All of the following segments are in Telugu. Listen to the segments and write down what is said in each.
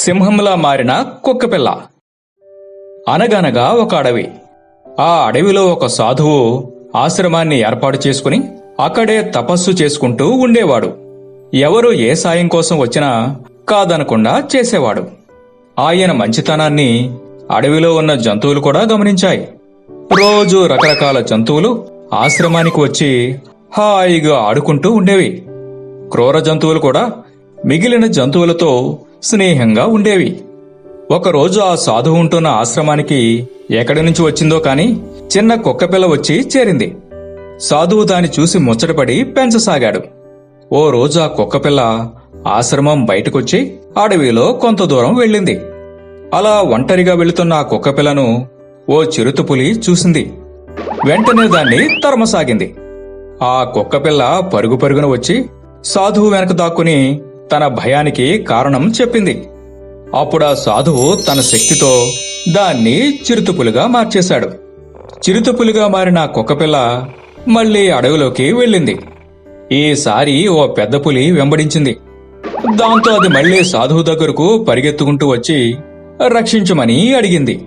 సింహంలా మారిన కుక్కపిల్ల అనగనగా ఒక అడవి. ఆ అడవిలో ఒక సాధువు ఆశ్రమాన్ని ఏర్పాటు చేసుకుని అక్కడే తపస్సు చేసుకుంటూ ఉండేవాడు. ఎవరు ఏ సాయం కోసం వచ్చినా కాదనకుండా చేసేవాడు. ఆయన మంచితనాన్ని అడవిలో ఉన్న జంతువులు కూడా గమనించాయి. రోజు రకరకాల జంతువులు ఆశ్రమానికి వచ్చి హాయిగా ఆడుకుంటూ ఉండేవి. క్రూర జంతువులు కూడా మిగిలిన జంతువులతో స్నేహంగా ఉండేవి. ఒకరోజు ఆ సాధువు ఉంటున్న ఆశ్రమానికి ఎక్కడి నుంచి వచ్చిందో కాని చిన్న కుక్కపిల్ల వచ్చి చేరింది. సాధువు దాన్ని చూసి ముచ్చటపడి పెంచసాగాడు. ఓ రోజు ఆ కుక్కపిల్ల ఆశ్రమం బయటకొచ్చి అడవిలో కొంత దూరం వెళ్ళింది. అలా ఒంటరిగా వెళుతున్న ఆ కుక్కపిల్లను ఓ చిరుతపులి చూసింది. వెంటనే దాన్ని తరమసాగింది. ఆ కుక్కపిల్ల పరుగు పరుగున వచ్చి సాధువు వెనక దాక్కుని తన భయానికి కారణం చెప్పింది. అప్పుడా సాధువు తన శక్తితో దాన్ని చిరుతుపులుగా మార్చేశాడు. చిరుతుపులుగా మారిన కుక్కపిల్ల మళ్ళీ అడవిలోకి వెళ్ళింది. ఈసారి ఓ పెద్ద పులి వెంబడించింది. దాంతో అది మళ్ళీ సాధువు దగ్గరకు పరిగెత్తుకుంటూ వచ్చి రక్షించమని అడిగింది.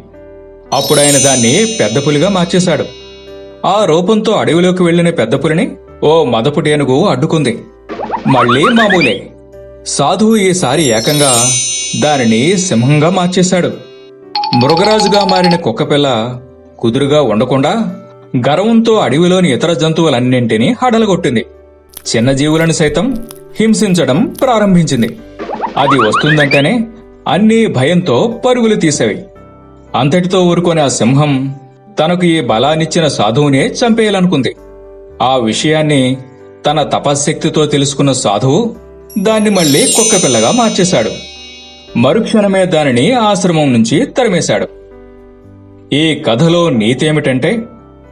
అప్పుడాయన దాన్ని పెద్ద పులిగా మార్చేశాడు. ఆ రూపంతో అడవిలోకి వెళ్ళిన పెద్ద పులిని ఓ మదపుటేనుగు అడ్డుకుంది. మళ్ళీ మామూలే. సాధువు ఈసారి ఏకంగా దానిని సింహంగా మార్చేశాడు. మృగరాజుగా మారిన కుక్కపిల్ల కుదురుగా ఉండకుండా గర్వంతో అడవిలోని ఇతర జంతువులన్నింటినీ హడలగొట్టింది. చిన్న జీవులను సైతం హింసించడం ప్రారంభించింది. అది వస్తుందంటేనే అన్నీ భయంతో పరుగులు తీసేవి. అంతటితో ఊరుకొని ఆ సింహం తనకు ఈ బలాన్నిచ్చిన సాధువునే చంపేయాలనుకుంది. ఆ విషయాన్ని తన తపశ్శక్తితో తెలుసుకున్న సాధువు దాన్ని మళ్ళీ కుక్కపిల్లగా మార్చేశాడు. మరుక్షణమే దానిని ఆశ్రమం నుంచి తరిమేశాడు. ఈ కథలో నీతి ఏమిటంటే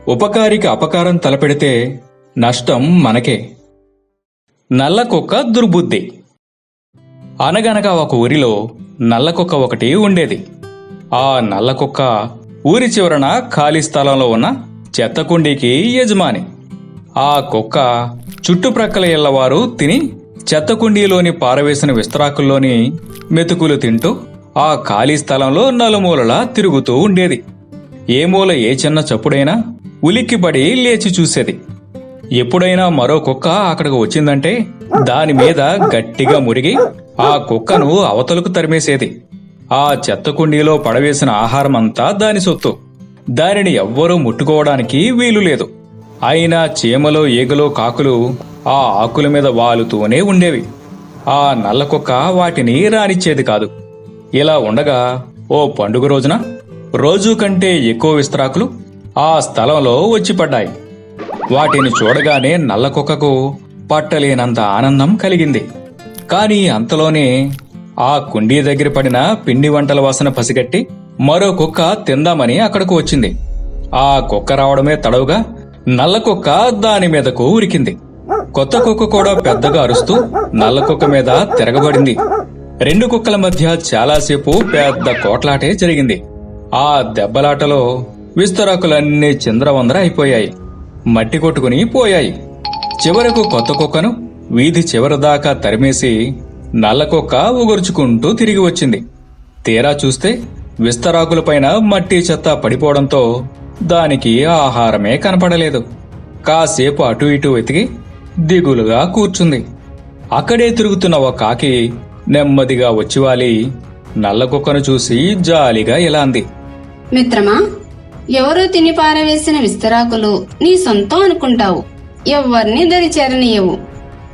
ఉపకారికి అపకారం తలపెడితే నష్టం మనకే. నల్ల కుక్క దుర్బుద్ధి. అనగనగా ఒక ఊరిలో నల్ల కుక్క ఒకటి ఉండేది. ఆ నల్ల కుక్క ఊరి చివరన ఖాళీ స్థలంలో ఉన్న చెత్తకుండీకి యజమాని. ఆ కుక్క చుట్టుప్రక్కల ఇళ్ళవారు తిని చెత్త కుండీలోని పారవేసిన విస్తరాకుల్లోని మెతుకులు తింటూ ఆ ఖాళీ స్థలంలో నలుమూలలా తిరుగుతూ ఉండేది. ఏ మూల ఏ చిన్న చప్పుడైనా ఉలిక్కిపడి లేచి చూసేది. ఎప్పుడైనా మరో కుక్క అక్కడికి వచ్చిందంటే దాని మీద గట్టిగా మురిగి ఆ కుక్కను అవతలకు తరిమేసేది. ఆ చెత్త కుండీలో పడవేసిన ఆహారమంతా దాని సొత్తు. దానిని ఎవ్వరూ ముట్టుకోవడానికి వీలు లేదు. అయినా చీమలో ఈగలో కాకులు ఆ ఆకుల మీద వాలుతూనే ఉండేవి. ఆ నల్ల కుక్క వాటిని రానిచ్చేది కాదు. ఇలా ఉండగా ఓ పండుగ రోజున రోజు కంటే ఎక్కువ విస్తరాకులు ఆ స్థలంలో వచ్చి పడ్డాయి వాటిని చూడగానే నల్ల కుక్కకు పట్టలేనంత ఆనందం కలిగింది. కాని అంతలోనే ఆ కుండీ దగ్గర పడిన పిండి వంటల వాసన పసిగట్టి మరో కుక్క తిందామని అక్కడకు వచ్చింది. ఆ కుక్క రావడమే తడవుగా నల్ల కుక్క దాని మీదకు ఉరికింది. కొత్త కుక్క కూడా పెద్దగా అరుస్తూ నల్ల కుక్క మీద తిరగబడింది. రెండు కుక్కల మధ్య చాలాసేపు పెద్ద కోట్లాటే జరిగింది. ఆ దెబ్బలాటలో విస్తరాకులన్నీ చింద్రవందర అయిపోయాయి. మట్టి కొట్టుకుని పోయాయి. చివరకు కొత్త కుక్కను వీధి చివరి దాకా తరిమేసి నల్ల కుక్క ఉగుర్చుకుంటూ తిరిగి వచ్చింది. తీరా చూస్తే విస్తరాకులపైన మట్టి చెత్త పడిపోవడంతో దానికి ఆహారమే కనపడలేదు. కాసేపు అటు ఇటు వెతికి దిగులుగా కూర్చుంది. అక్కడే తిరుగుతున్న ఒక కాకి నెమ్మదిగా వచ్చివాలి. నల్ల కుక్కను చూసి జాలిగా ఇలా అంది. మిత్రమా ఎవరో తిని పారవేసిన విస్తరాకులు నీ సొంతం అనుకుంటావు. ఎవ్వరిని దరిచేరనీయవు.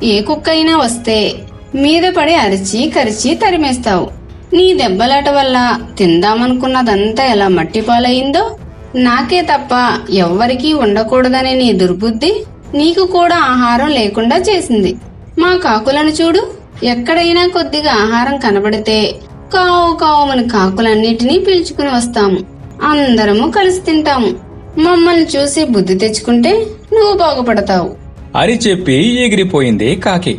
ఏ కుక్క అయినా వస్తే మీద పడి అరిచి కరిచి తరిమేస్తావు. నీ దెబ్బలాట వల్ల తిందామనుకున్నదంతా ఎలా మట్టిపాలయ్యిందో నాకే తప్ప ఎవ్వరికీ ఉండకూడదనే నీ దుర్బుద్ధి. నీకు కూడా ఆహారం లేకుండా చేసింది. మా కాకులను చూడు ఎక్కడైనా కొద్దిగా ఆహారం కనబడితే కావు కావుమని కాకులన్నిటినీ పిలుచుకుని వస్తాము. అందరము కలిసి తింటాము. మమ్మల్ని చూసి బుద్ధి తెచ్చుకుంటే నువ్వు బాగుపడతావు. అని చెప్పి ఎగిరిపోయింది కాకి.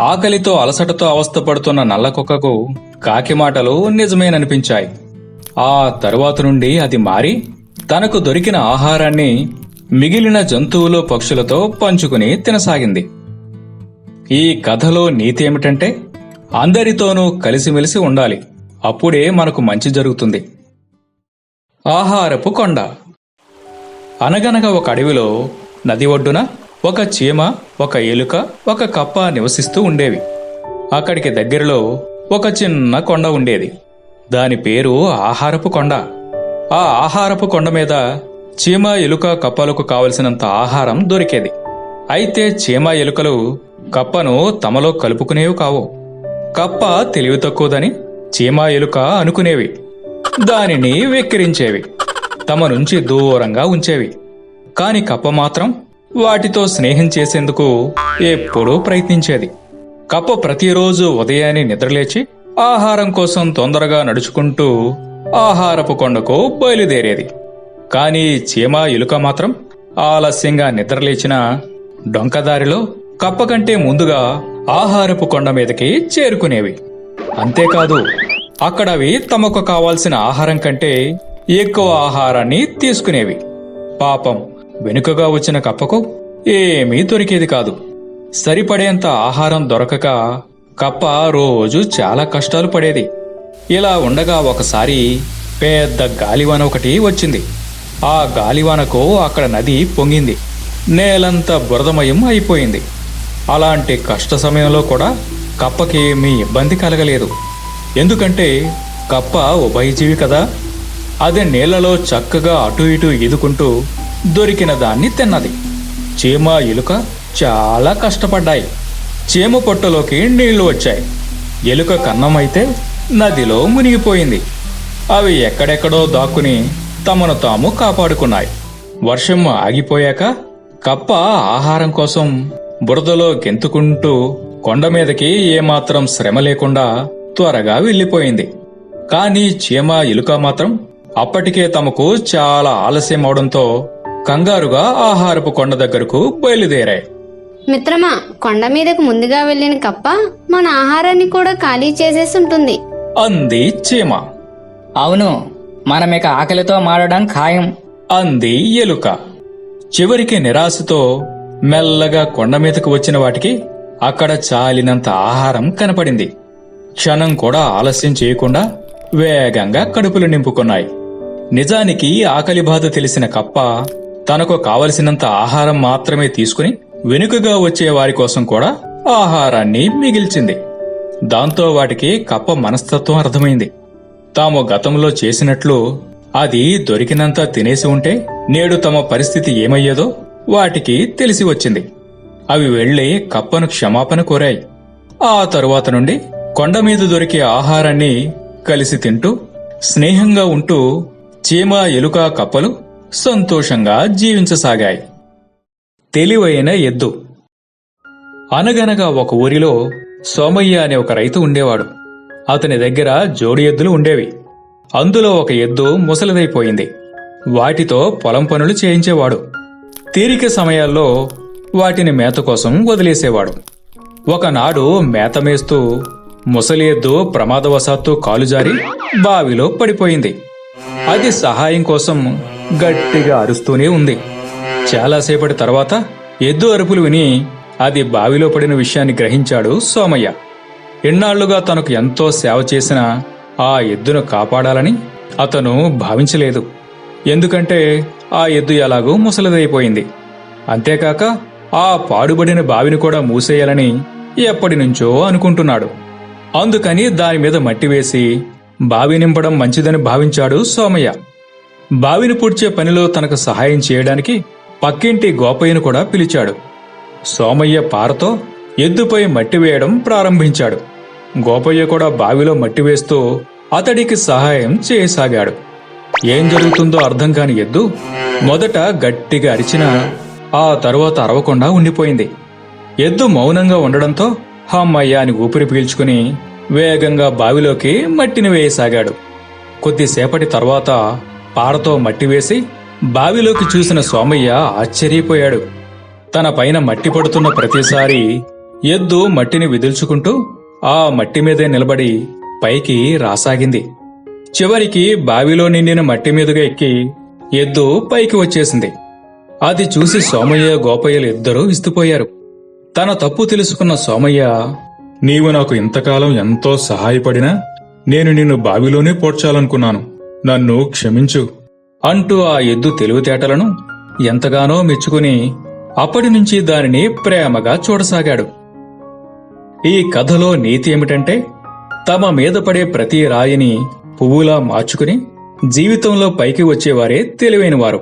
ఆకలితో అలసటతో అవస్థపడుతున్న నల్ల కుక్కకు కాకి మాటలు నిజమేననిపించాయి. ఆ తరువాత నుండి అది మారి తనకు దొరికిన ఆహారాన్ని మిగిలిన జంతువులు పక్షులతో పంచుకుని తినసాగింది. ఈ కథలో నీతి ఏమిటంటే అందరితోనూ కలిసిమెలిసి ఉండాలి. అప్పుడే మనకు మంచి జరుగుతుంది. ఆహారపు కొండ. అనగనగా ఒక అడవిలో నది ఒడ్డున ఒక చీమ ఒక ఎలుక ఒక కప్ప నివసిస్తూ ఉండేవి. అక్కడికి దగ్గరలో ఒక చిన్న కొండ ఉండేది. దాని పేరు ఆహారపు కొండ. ఆ ఆహారపు కొండ మీద చీమ ఎలుక కప్పలకు కావలసినంత ఆహారం దొరికేది. అయితే చీమ ఎలుకలు కప్పను తమలో కలుపుకునేవి కావు. కప్ప తెలివి తక్కువదని చీమ ఎలుక అనుకునేవి. దానిని వెక్కిరించేవి. తమ నుంచి దూరంగా ఉంచేవి. కాని కప్ప మాత్రం వాటితో స్నేహం చేసేందుకు ఎప్పుడూ ప్రయత్నించేది. కప్ప ప్రతిరోజు ఉదయాన్నే నిద్రలేచి ఆహారం కోసం తొందరగా నడుచుకుంటూ ఆహారపు కొండకు బయలుదేరేది. కానీ చీమ ఎలుక మాత్రం ఆలస్యంగా నిద్రలేచిన డొంకదారిలో కప్ప కంటే ముందుగా ఆహారపు కొండ మీదకి చేరుకునేవి. అంతేకాదు అక్కడ అవి తమకు కావాల్సిన ఆహారం కంటే ఎక్కువ ఆహారాన్ని తీసుకునేవి. పాపం వెనుకగా వచ్చిన కప్పకు ఏమీ దొరికేది కాదు. సరిపడేంత ఆహారం దొరకక కప్ప రోజు చాలా కష్టాలు పడేది. ఇలా ఉండగా ఒకసారి పెద్ద గాలివాన ఒకటి వచ్చింది. ఆ గాలివానకు అక్కడ నది పొంగింది. నేలంతా బురదమయం అయిపోయింది. అలాంటి కష్ట సమయంలో కూడా కప్పకి మీ ఇబ్బంది కలగలేదు. ఎందుకంటే కప్ప ఉభయజీవి కదా. అది నీళ్ళలో చక్కగా అటు ఇటు ఈదుకుంటూ దొరికిన దాన్ని తిన్నది. చీమ ఎలుక చాలా కష్టపడ్డాయి. చీమ పొట్టలోకి నీళ్ళు వచ్చాయి. ఎలుక కన్నమైతే నదిలో మునిగిపోయింది. అవి ఎక్కడెక్కడో దాక్కుని తమను తాము కాపాడుకున్నాయి. వర్షం ఆగిపోయాక కప్ప ఆహారం కోసం బురదలో గెంతుకుంటూ కొండ మీదకి ఏమాత్రం శ్రమ లేకుండా త్వరగా వెళ్ళిపోయింది. కాని చీమ ఎలుక మాత్రం అప్పటికే తమకు చాలా ఆలస్యం అవడంతో కంగారుగా ఆహారపు కొండ దగ్గరకు బయలుదేరాయి. మిత్రమా కొండ మీదకు ముందుగా వెళ్ళిన కప్ప మన ఆహారాన్ని కూడా ఖాళీ చేసేసి ఉంటుంది. అంది చీమ. అవును మనమిక ఆకలితో మారడం ఖాయం. అంది ఎలుక. చివరికి నిరాశతో మెల్లగా కొండ మీదకు వచ్చిన వాటికి అక్కడ చాలినంత ఆహారం కనపడింది. క్షణం కూడా ఆలస్యం చేయకుండా వేగంగా కడుపులు నింపుకున్నాయి. నిజానికి ఆకలి బాధ తెలిసిన కప్ప తనకు కావలసినంత ఆహారం మాత్రమే తీసుకుని వెనుకగా వచ్చే వారి కోసం కూడా ఆహారాన్ని మిగిల్చింది. దాంతో వాటికి కప్ప మనస్తత్వం అర్థమైంది. తాము గతంలో చేసినట్లు అది దొరికినంత తినేసి ఉంటే నేడు తమ పరిస్థితి ఏమయ్యేదో వాటికి తెలిసి వచ్చింది. అవి వెళ్ళి కప్పను క్షమాపణ కోరాయి. ఆ తరువాత నుండి కొండ మీద దొరికే ఆహారాన్ని కలిసి తింటూ స్నేహంగా ఉంటూ చీమ ఎలుక కప్పలు సంతోషంగా జీవించసాగాయి. తెలివైన ఎద్దు. అనగనగా ఒక ఊరిలో సోమయ్య అనే ఒక రైతు ఉండేవాడు. అతని దగ్గర జోడి ఎద్దులు ఉండేవి. అందులో ఒక ఎద్దు ముసలిదైపోయింది. వాటితో పొలం పనులు చేయించేవాడు. తీరిక సమయాల్లో వాటిని మేత కోసం వదిలేసేవాడు. ఒకనాడు మేత మేస్తూ ముసలి ఎద్దు ప్రమాదవశాత్తు కాలు జారి బావిలో పడిపోయింది. అది సహాయం కోసం గట్టిగా అరుస్తూనే ఉంది. చాలాసేపటి తర్వాత ఎద్దు అరుపులు విని అది బావిలో పడిన విషయాన్ని గ్రహించాడు సోమయ్య. ఎన్నాళ్ళుగా తనకు ఎంతో సేవ చేసిన ఆ ఎద్దును కాపాడాలని అతను భావించలేదు. ఎందుకంటే ఆ ఎద్దు ఎలాగూ ముసలిదైపోయింది. అంతేకాక ఆ పాడుబడిన బావిని కూడా మూసేయాలని ఎప్పటినుంచో అనుకుంటున్నాడు. అందుకని దాని మీద మట్టి వేసి బావి నింపడం మంచిదని భావించాడు సోమయ్య. బావిని పూడ్చే పనిలో తనకు సహాయం చేయడానికి పక్కింటి గోపయ్యను కూడా పిలిచాడు. సోమయ్య పారతో ఎద్దుపై మట్టి వేయడం ప్రారంభించాడు. గోపయ్య కూడా బావిలో మట్టి వేస్తూ అతడికి సహాయం చేయసాగాడు. ఏం జరుగుతుందో అర్థం కాని ఎద్దు మొదట గట్టిగా అరిచినా ఆ తరువాత అరవకుండా ఉండిపోయింది. ఎద్దు మౌనంగా ఉండడంతో హమ్మయ్య అని ఊపిరి పీల్చుకుని వేగంగా బావిలోకి మట్టిని వేయసాగాడు. కొద్దిసేపటి తర్వాత పారతో మట్టి వేసి బావిలోకి చూసిన సోమయ్య ఆశ్చర్యపోయాడు. తన పైన మట్టి పడుతున్న ప్రతిసారి ఎద్దు మట్టిని విదిల్చుకుంటూ ఆ మట్టి మీదే నిలబడి పైకి రాసాగింది. చివరికి బావిలో నిండిన మట్టి మీదుగా ఎక్కి ఎద్దు పైకి వచ్చేసింది. అది చూసి సోమయ్య గోపయ్యలు ఇద్దరూ విస్తుపోయారు. తన తప్పు తెలుసుకున్న సోమయ్య నీవు నాకు ఇంతకాలం ఎంతో సహాయపడినా నేను నిన్ను బావిలోనే పోడ్చాలనుకున్నాను. నన్ను క్షమించు అంటూ ఆ ఎద్దు తెలివితేటలను ఎంతగానో మెచ్చుకుని అప్పటి నుంచి దానిని ప్రేమగా చూడసాగాడు. ఈ కథలో నీతి ఏమిటంటే తమ మీద పడే ప్రతి రాయిని పువ్వులా మార్చుకుని జీవితంలో పైకి వచ్చేవారే తెలివైనవారు